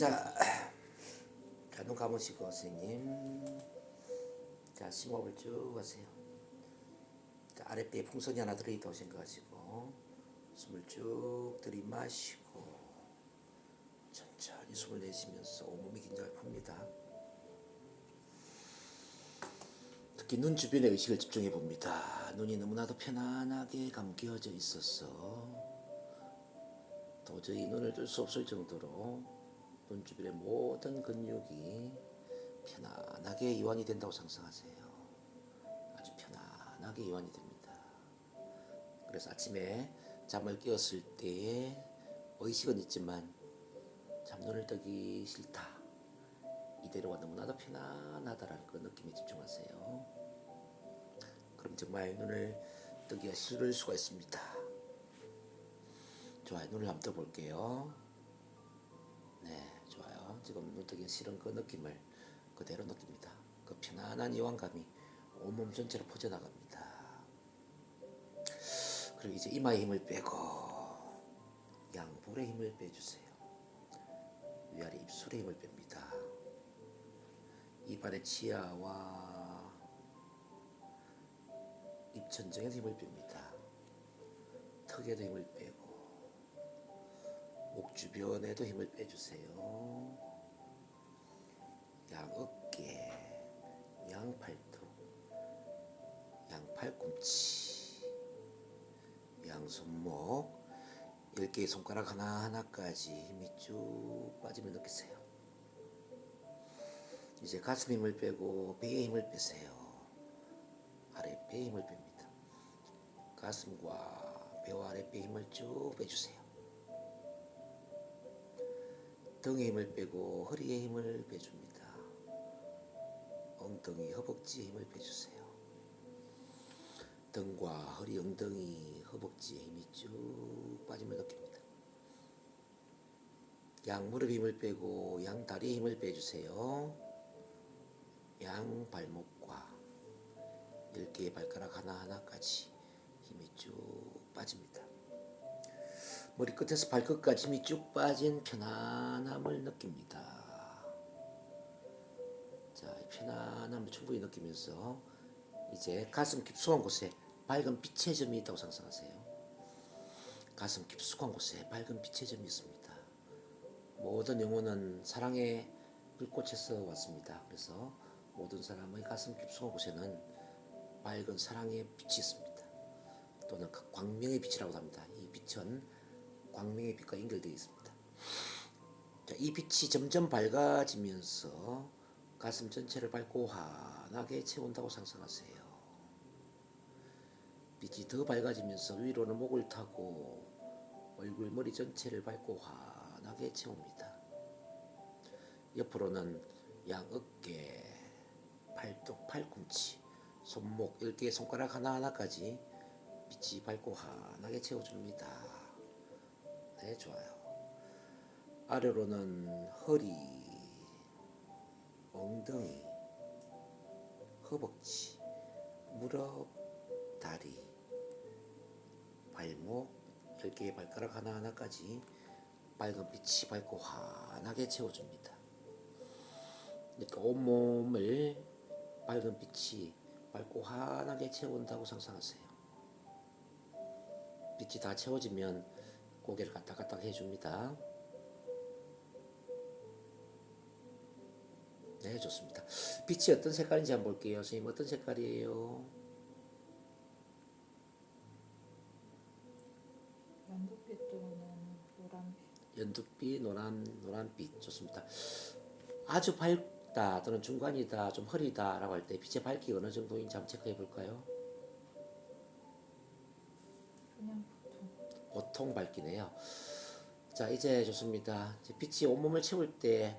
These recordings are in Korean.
자, 자, 눈 감으시고, 선생님. 자, 심호흡을 쭉 하세요. 자, 아랫배에 풍선이 하나 들어있다고 생각하시고, 숨을 쭉 들이마시고, 천천히 숨을 내쉬면서 온몸이 긴장을 풉니다. 특히 눈 주변에 의식을 집중해 봅니다. 눈이 너무나도 편안하게 감겨져 있어서 도저히 눈을 뜰 수 없을 정도로 눈 주변의 모든 근육이 편안하게 이완이 된다고 상상하세요. 아주 편안하게 이완이 됩니다. 그래서 아침에 잠을 깨었을 때에 의식은 있지만 잠눈을 뜨기 싫다. 이대로가 너무나도 편안하다라는 그 느낌에 집중하세요. 그럼 정말 눈을 뜨기가 싫을 수가 있습니다. 좋아요. 눈을 한번 떠볼게요. 지금 눈 뜨기 싫은 그 느낌을 그대로 느낍니다. 그 편안한 이완감이 온몸 전체로 퍼져나갑니다. 그리고 이제 이마에 힘을 빼고 양볼에 힘을 빼주세요. 위아래 입술에 힘을 뺍니다. 입안의 치아와 입천정에 힘을 뺍니다. 턱에도 힘을 빼고 목 주변에도 힘을 빼주세요. 양 어깨, 양 팔뚝, 양 팔꿈치, 양 손목, 열 개의 손가락 하나 하나까지 힘이 쭉 빠짐을 느끼세요. 이제 가슴 힘을 빼고 배에 힘을 빼세요. 아래 배에 힘을 뺍니다. 가슴과 배와 아래 배 힘을 쭉 빼주세요. 등에 힘을 빼고 허리에 힘을 빼줍니다. 엉덩이, 허벅지에 힘을 빼주세요. 등과 허리, 엉덩이, 허벅지에 힘이 쭉 빠짐을 느낍니다. 양 무릎 힘을 빼고 양 다리에 힘을 빼주세요. 양 발목과 열 개의 발가락 하나하나까지 힘이 쭉 빠집니다. 머리끝에서 발끝까지 힘이 쭉 빠진 편안함을 느낍니다. 자, 이 편안함을 충분히 느끼면서 이제 가슴 깊숙한 곳에 밝은 빛의 점이 있다고 상상하세요. 가슴 깊숙한 곳에 밝은 빛의 점이 있습니다. 모든 영혼은 사랑의 불꽃에서 왔습니다. 그래서 모든 사람의 가슴 깊숙한 곳에는 밝은 사랑의 빛이 있습니다. 또는 그 광명의 빛이라고 합니다. 이 빛은 광명의 빛과 연결되어 있습니다. 자, 이 빛이 점점 밝아지면서 가슴 전체를 밝고 환하게 채운다고 상상하세요. 빛이 더 밝아지면서 위로는 목을 타고 얼굴 머리 전체를 밝고 환하게 채웁니다. 옆으로는 양 어깨, 팔뚝, 팔꿈치, 손목, 10개의 손가락 하나하나까지 빛이 밝고 환하게 채워줍니다. 네, 좋아요. 아래로는 허리, 엉덩이, 허벅지, 무릎, 다리, 발목, 10개의 발가락 하나하나까지 빨간 빛이 밝고 환하게 채워줍니다. 그러니까 온몸을 밝은 빛이 밝고 환하게 채운다고 상상하세요. 빛이 다 채워지면 고개를 까딱까딱 해줍니다. 네, 좋습니다. 빛이 어떤 색깔인지 한번 볼게요. 선생님, 어떤 색깔이에요? 연두빛 또는 노란빛 연두빛, 노란, 노란빛. 좋습니다. 아주 밝다 또는 중간이다, 좀 흐리다 라고 할 때 빛의 밝기가 어느 정도인지 한번 체크해 볼까요? 그냥 보통 보통 밝기네요. 자, 이제 좋습니다. 이제 빛이 온몸을 채울 때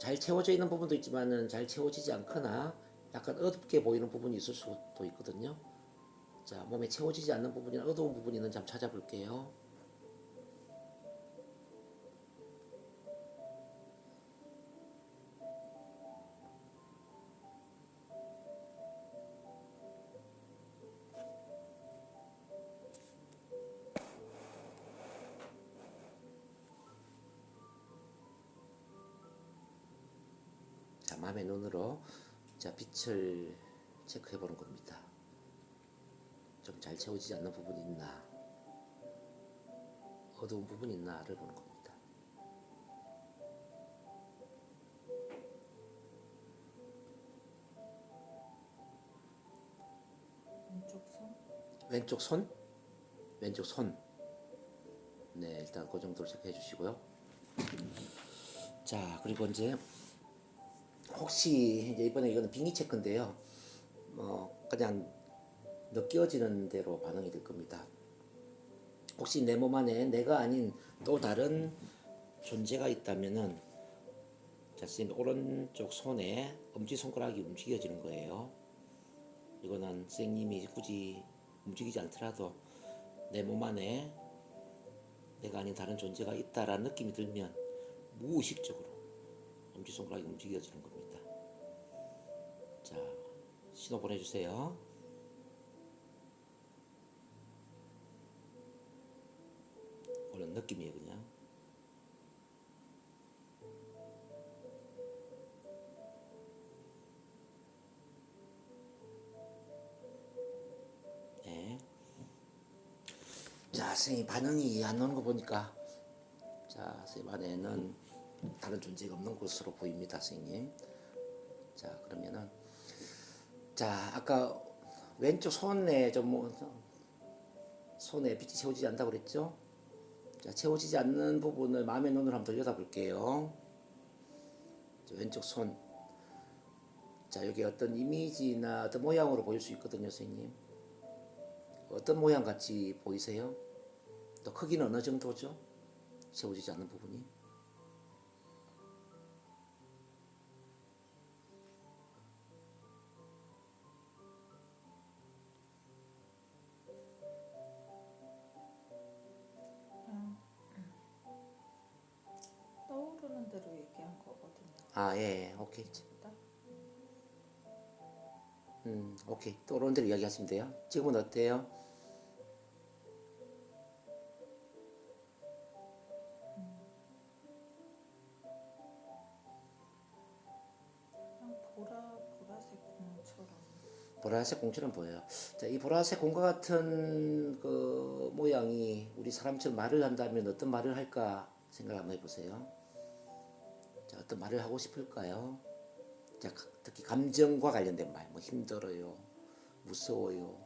잘 채워져 있는 부분도 있지만은 잘 채워지지 않거나 약간 어둡게 보이는 부분이 있을 수도 있거든요. 자, 몸에 채워지지 않는 부분이나 어두운 부분이 있는지 한번 찾아볼게요. 마음의 눈으로 자 빛을 체크해 보는 겁니다. 좀 잘 채워지지 않는 부분이 있나, 어두운 부분이 있나를 보는 겁니다. 왼쪽 손 왼쪽 손, 왼쪽 손. 네, 일단 그 정도로 체크해 주시고요. 자, 그리고 이제 혹시 이제 이번에 이거는 빙의 체크인데요. 뭐 그냥 느껴지는 대로 반응이 될 겁니다. 혹시 내 몸 안에 내가 아닌 또 다른 존재가 있다면은 자, 선생님 오른쪽 손에 엄지 손가락이 움직여지는 거예요. 이거는 선생님이 굳이 움직이지 않더라도 내 몸 안에 내가 아닌 다른 존재가 있다라는 느낌이 들면 무의식적으로 엄지손가락이 움직여지는 겁니다. 자, 신호 보내주세요. 그런 느낌이에요, 그냥. 네. 자, 선생님 반응이 안 나오는 거 보니까 자, 선생님 안에는 다른 존재가 없는 것으로 보입니다, 선생님. 자, 그러면은 자, 아까 왼쪽 손에 좀뭐 손에 빛이 채워지지 않다고 그랬죠? 자, 채워지지 않는 부분을 마음의 눈으로 한번 들여다 볼게요. 자, 왼쪽 손. 자, 여기 어떤 이미지나 어떤 모양으로 보일 수 있거든요, 선생님. 어떤 모양 같이 보이세요? 또 크기는 어느 정도죠? 채워지지 않는 부분이. 오케이. 딱 음, 오케이. 또 오른 대로 이야기하시면 돼요. 지금은 어때요? 그냥 보라 보라색 공처럼 보라색 공처럼 보여요. 자, 이 보라색 공과 같은 그 모양이 우리 사람처럼 말을 한다면 어떤 말을 할까 생각 한번 해보세요. 자, 어떤 말을 하고 싶을까요? 자, 특히 감정과 관련된 말, 뭐 힘들어요, 무서워요,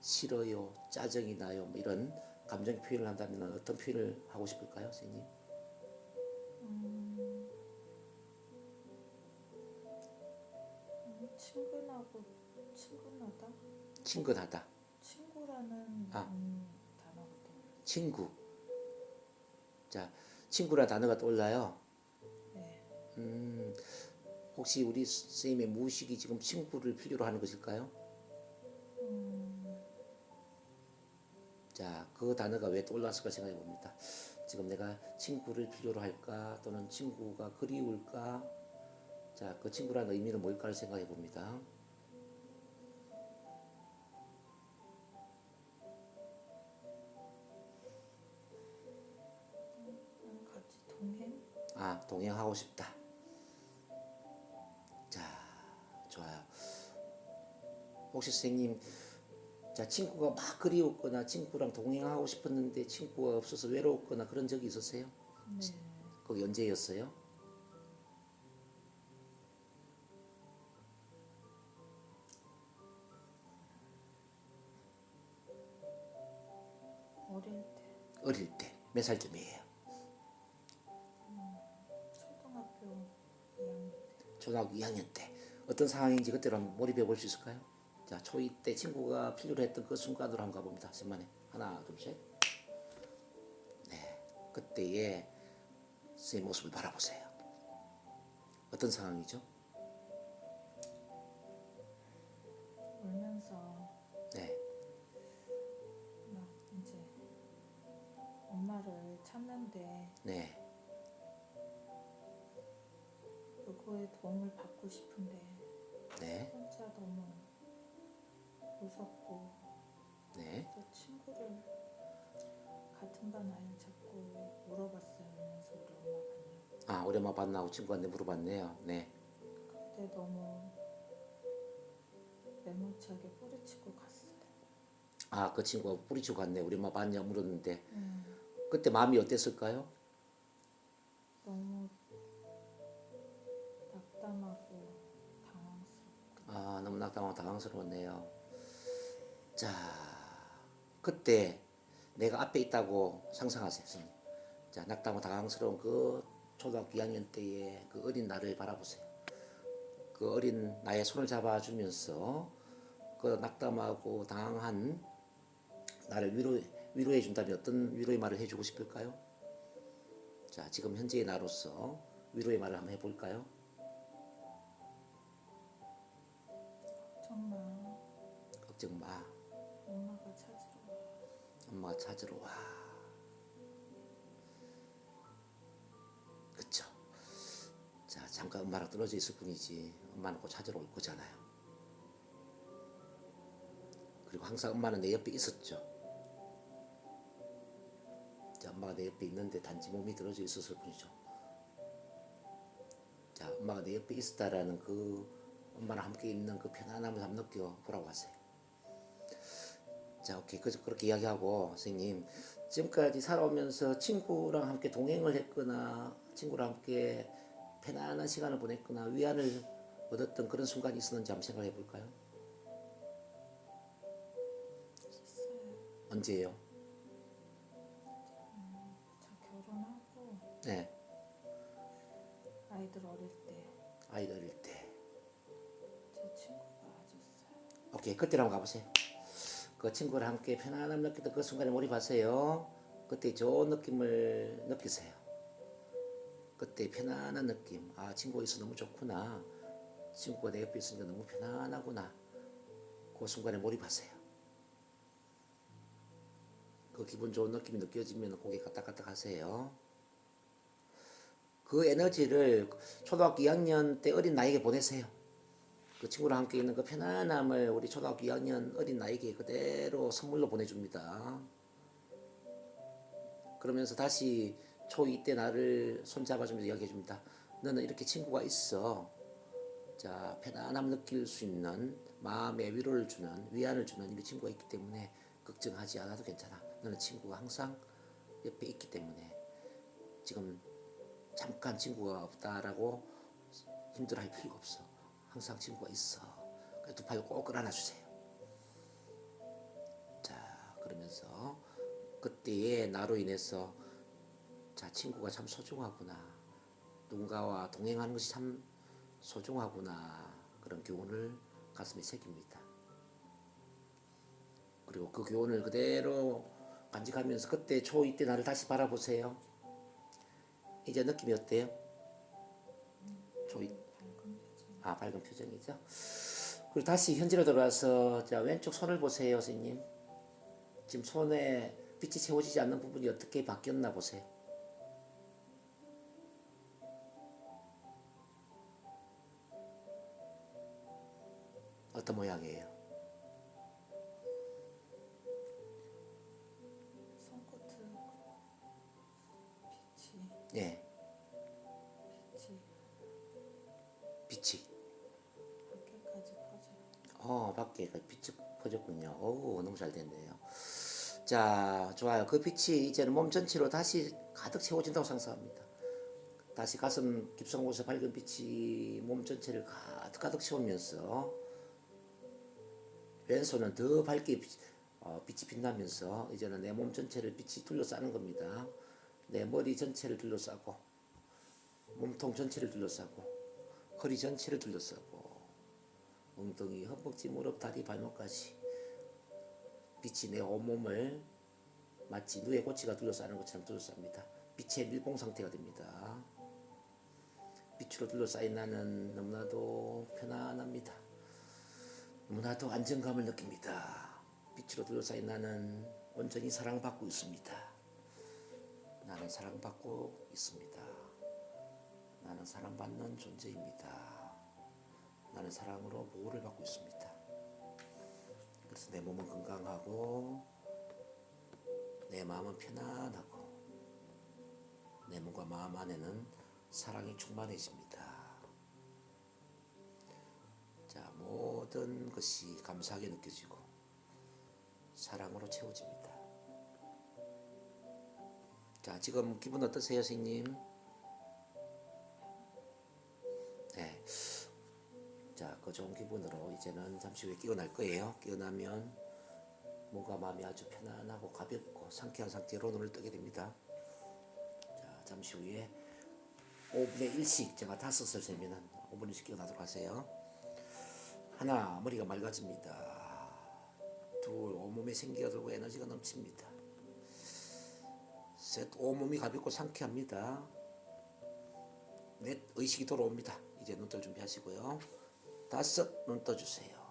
싫어요, 짜증이 나요, 뭐 이런 감정 표현을 한다면 어떤 표현을 하고 싶을까요, 선생님? 음, 음, 친근하고 친근하다 친근하다, 친구라는 아. 음, 단어가 떠올랐어요. 친구. 자, 친구라는 단어가 떠올라요. 네. 음, 혹시 우리 선생님의 무의식이 지금 친구를 필요로 하는 것일까요? 음, 자, 그 단어가 왜 떠올랐을까 생각해 봅니다. 지금 내가 친구를 필요로 할까 또는 친구가 그리울까? 자, 그 친구라는 의미는 뭘까를 생각해 봅니다. 같이 동행 아, 동행하고 싶다. 혹시 선생님, 자, 친구가 막 그리웠거나 친구랑 동행하고 싶었는데 친구가 없어서 외로웠거나 그런 적이 있었어요? 네. 그게 언제였어요? 어릴 때 어릴 때. 몇 살쯤이에요? 초등학교 2학년 때 초등학교 2학년 때. 어떤 상황인지 그때로 한번 몰입해 볼 수 있을까요? 자, 초2 때 친구가 필요로 했던 그 순간으로 한번 가봅니다. 선만에. 하나, 둘, 셋. 네. 그때의 제 모습을 바라보세요. 어떤 상황이죠? 울면서 네. 막 이제 엄마를 찾는데 네. 그거에 도움을 받고 싶은데 네. 혼자 너무 무섭고 네. 그래서 친구를 같은 반 아이 자꾸 물어봤어요. 그래서 우리 엄마 봤냐고. 아, 우리 엄마 만나고 친구한테 물어봤네요. 네. 그때 너무 매몰차게 뿌리치고 갔어요. 아 그 친구가 뿌리치고 갔네 우리 엄마 봤냐 물었는데 음, 그때 마음이 어땠을까요? 너무 낙담하고 당황스럽고 아 너무 낙담하고 당황스러웠네요. 자 그때 내가 앞에 있다고 상상하세요, 선생님. 자 낙담하고 당황스러운 그 초등학교 2학년 때의 그 어린 나를 바라보세요. 그 어린 나의 손을 잡아주면서 그 낙담하고 당황한 나를 위로 위로해 준다면 어떤 위로의 말을 해주고 싶을까요? 자 지금 현재의 나로서 위로의 말을 한번 해볼까요? 걱정 마. 걱정 마. 엄마가 찾으러 와. 그쵸. 자, 잠깐 엄마랑 떨어져 있을 뿐이지. 엄마는 꼭 찾으러 올 거잖아요. 그리고 항상 엄마는 내 옆에 있었죠. 자, 엄마가 내 옆에 있는데 단지 몸이 떨어져 있었을 뿐이죠. 자, 엄마가 내 옆에 있었다라는 그 엄마랑 함께 있는 그 편안함을 한번 느껴 보라고 하세요. 자, 오케이. 그, 그렇게 이야기하고, 선생님. 지금까지 살아오면서 친구랑 함께 동행을 했거나, 친구랑 함께 편안한 시간을 보냈거나, 위안을 얻었던 그런 순간이 있었는지 한번 생각해 볼까요? 언제예요? 저 결혼하고 네. 아이들 어릴 때 제 아이들 어릴 때. 친구가 와줬어요. 오케이. 그때로 한번 가보세요. 그 친구랑 함께 편안함 느끼던 그 순간에 몰입하세요. 그때 좋은 느낌을 느끼세요. 그때 편안한 느낌. 아, 친구가 있어 너무 좋구나. 친구가 내 옆에 있으니까 너무 편안하구나. 그 순간에 몰입하세요. 그 기분 좋은 느낌이 느껴지면 고개 까딱까딱 하세요. 그 에너지를 초등학교 2학년 때 어린 나에게 보내세요. 그 친구랑 함께 있는 그 편안함을 우리 초등학교 2학년 어린 나에게 그대로 선물로 보내줍니다. 그러면서 다시 초2 때 나를 손잡아주면서 이야기해줍니다. 너는 이렇게 친구가 있어. 자, 편안함 느낄 수 있는 마음의 위로를 주는, 위안을 주는 이 친구가 있기 때문에 걱정하지 않아도 괜찮아. 너는 친구가 항상 옆에 있기 때문에 지금 잠깐 친구가 없다라고 힘들어할 필요가 없어. 항상 친구가 있어. 두팔꼭 끌어안아주세요. 자, 그러면서 그때의 나로 인해서 자, 친구가 참 소중하구나. 누군가와 동행하는 것이 참 소중하구나. 그런 교훈을 가슴에 새깁니다. 그리고 그 교훈을 그대로 간직하면서 그때 초2 때 나를 다시 바라보세요. 이제 느낌이 어때요? 초2 밝은 표정. 아 밝은 표정이죠. 그리고 다시 현재로 돌아와서 자 왼쪽 손을 보세요, 선생님. 지금 손에 빛이 채워지지 않는 부분이 어떻게 바뀌었나 보세요. 어떤 모양이에요? 오, 너무 잘 됐네요. 자, 좋아요. 그 빛이 이제는 몸 전체로 다시 가득 채워진다고 상상합니다. 다시 가슴 깊숙한 곳에 밝은 빛이 몸 전체를 가득 가득 채우면서 왼손은 더 밝게 빛, 어, 빛이 빛나면서 이제는 내 몸 전체를 빛이 둘러싸는 겁니다. 내 머리 전체를 둘러싸고 몸통 전체를 둘러싸고 허리 전체를 둘러싸고 엉덩이, 허벅지, 무릎, 다리, 발목까지 빛이 내 온몸을 마치 누에 고치가 둘러싸는 것처럼 둘러쌉니다. 빛의 밀봉 상태가 됩니다. 빛으로 둘러싸인 나는 너무나도 편안합니다. 너무나도 안정감을 느낍니다. 빛으로 둘러싸인 나는 온전히 사랑받고 있습니다. 나는 사랑받고 있습니다. 나는 사랑받는 존재입니다. 나는 사랑으로 보호를 받고 있습니다. 그래서 내 몸은 건강하고 내 마음은 편안하고 내 몸과 마음 안에는 사랑이 충만해집니다. 자, 모든 것이 감사하게 느껴지고 사랑으로 채워집니다. 자, 지금 기분 어떠세요, 선생님? 좋은 기분으로 이제는 잠시 후에 깨어날 거예요. 깨어나면 몸과 마음이 아주 편안하고 가볍고 상쾌한 상태로 눈을 뜨게 됩니다. 자, 잠시 후에 5분의 1씩 제가 다섯을 세면은 5분의 1씩 깨어나도록 하세요. 하나, 머리가 맑아집니다. 둘, 온몸에 생기가 돌고 에너지가 넘칩니다. 셋, 온몸이 가볍고 상쾌합니다. 넷, 의식이 돌아옵니다. 이제 눈뜰 준비하시고요. 다섯, 눈 떠주세요.